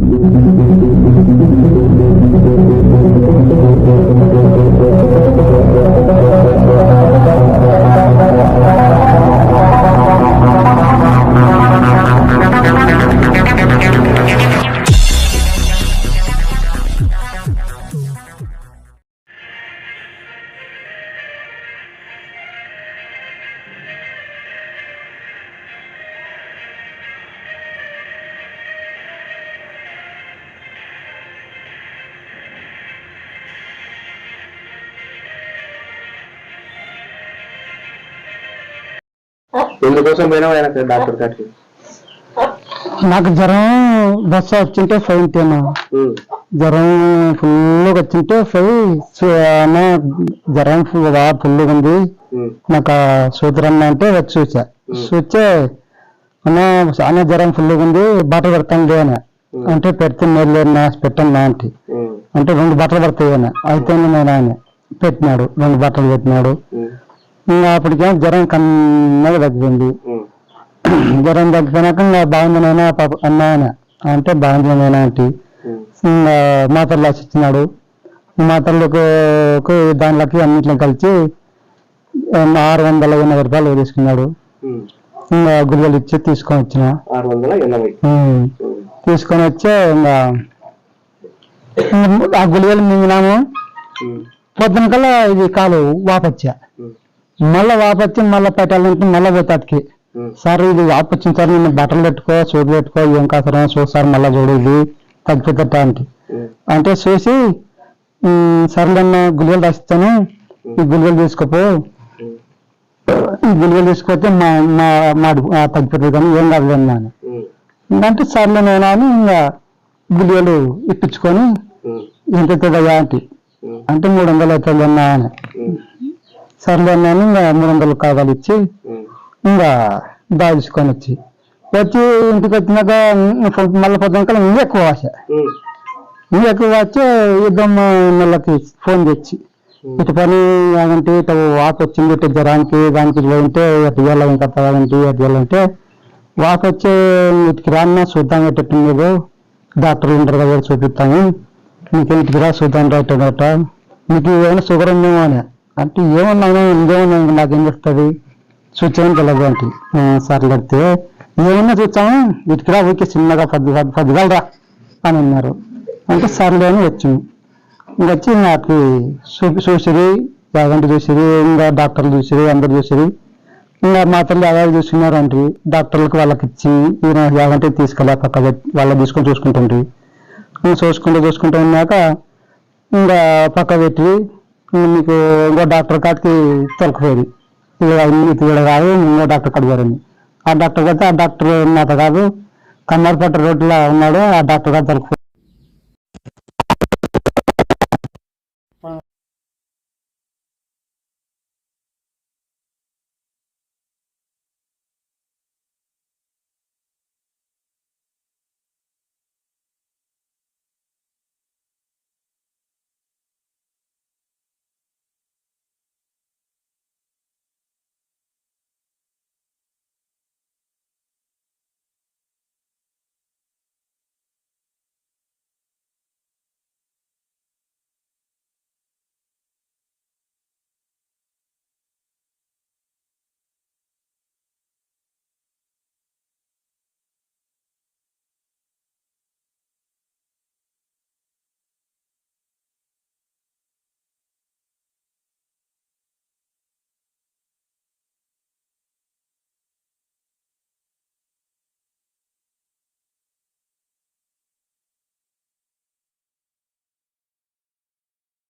Thank you. ఎందుకోసం పోయినా ఆయన డాక్టర్ కాడికి? నాకు జ్వరం బస్సు వచ్చింటే తిన్నా ఉమ్, జ్వరం ఫుల్గా వచ్చింటే ఫై అన్న జ్వరం ఫుల్ బాగా ఫుల్గా ఉంది. నాకు సూత్రన్న అంటే వచ్చి చూసా. చూస్తే అన్న చాలా జ్వరం ఫుల్గా ఉంది బట్టలు పెడతాను అని అంటే పెడితే మేలు పెట్టండి అంటే. అంటే రెండు బట్టలు పడతాయి అయితే నేను ఆయన పెట్టినాడు రెండు బట్టలు పెట్టినాడు. ఇంకా అప్పటికేమో జ్వరం కన్నగా తగ్గింది. జ్వరం తగ్గిపోయినాక ఇంకా బాగుంది నాయనా పాప అన్నా అని. అంటే బాగుంది నాయనా అంటే ఇంకా మాతలు రాసి ఇచ్చినాడు మాతలకు దానిలోకి అన్నింటిలో కలిసి ఆరు వందల ఎనభై రూపాయలు తీసుకున్నాడు. ఇంకా గుడిగలు ఇచ్చి తీసుకొని వచ్చిన. తీసుకొని వచ్చే ఇంకా ఆ గుడిగలు మింగినాము. పొద్దున కల్లా ఇది కాలు వాపచ్చా. మళ్ళా వాపచ్చి మళ్ళా పెట్టాలంటే మళ్ళా పోతాకి సార్ ఇది వాపొచ్చింది సార్ నేను బట్టలు పెట్టుకో సూట్ పెట్టుకో ఏం కాదు చూడు సార్ మళ్ళా చూడు ఇది తగ్గిపోతట అంటే. చూసి "ఉమ్, సర్లేన్న గుళికలు రాసిస్తాను ఈ గుళికలు తీసుకోపో. ఈ గుళికలు తీసుకొస్తే మా మా మా తగ్గిపోతుంది కానీ ఏం కాదు అని అంటే సర్లే నేను అని ఇంకా గుళికలు ఇప్పించుకొని ఎంత అవుతుందయ్యా అంటే మూడు వందలు అవుతుంది అన్నా అని. సర్లే అన్నాను ఇంకా మూడు వందలు కావాలి ఇచ్చి ఇంకా దాచుకొని వచ్చి. వచ్చి ఇంటికి వచ్చినాక మళ్ళీ పొద్దున ఇంకా ఎక్కువ ఆశ. ఇంకా ఎక్కువ వచ్చి ఇద్దరు నెలకి ఫోన్ తెచ్చి. ఇటు పని అంటే ఇటు వాపు వచ్చింది ఇటు జ్వరానికి దానికి ఇట్లా ఉంటే అటు ఇవ్వాలి ఇంకా తాగంటి అటు ఇవ్వాలంటే వాపు వచ్చే ఇటుకి రాన్నా చూద్దాం ఎట్టు మీరు డాక్టర్లు ఉంటారు కదా చూపిస్తాము. మీకు ఇంటికి రా చూద్దాం రైట్ మీకు ఏమైనా షుగర్ ఉందేమో అని. అంటే ఏమన్నా ఇంకేమన్నా ఇంకా నాకేం చెప్తుంది చూచాను తెలియదు అంటే. సార్లు సర్లే ఏమన్నా చూస్తాము. ఇటుకి రా ఊరికే చిన్నగా పది పది పదిగలరా అని అన్నారు. అంటే సర్లే అని వచ్చాము ఇంకా వచ్చి నాకు చూపి చూసిరి యాగంటి చూసిరి ఇంకా డాక్టర్లు చూసిరి అందరు చూసిరి. ఇంకా మా తల్లి యాగాలు చూసుకున్నారు అంటే. డాక్టర్లకు వాళ్ళకి ఇచ్చి ఈయన యాగంటే తీసుకెళ్ళా పక్క పెట్టి వాళ్ళని తీసుకొని చూసుకుంటుంటే. చూసుకుంటూ చూసుకుంటూ ఉన్నాక ఇంకా పక్క పెట్టి మీకు ఇంకో డాక్టర్ కాడికి తొలకపోయేది. ఇక ఇది కూడా కాదు ఇంకో డాక్టర్ కాడికి పోరని ఆ డాక్టర్ కాదు ఆ డాక్టర్ మాట కాదు కమ్మరిపట్ట రోడ్లో ఉన్నాడు ఆ డాక్టర్ గారు తొలకపోయి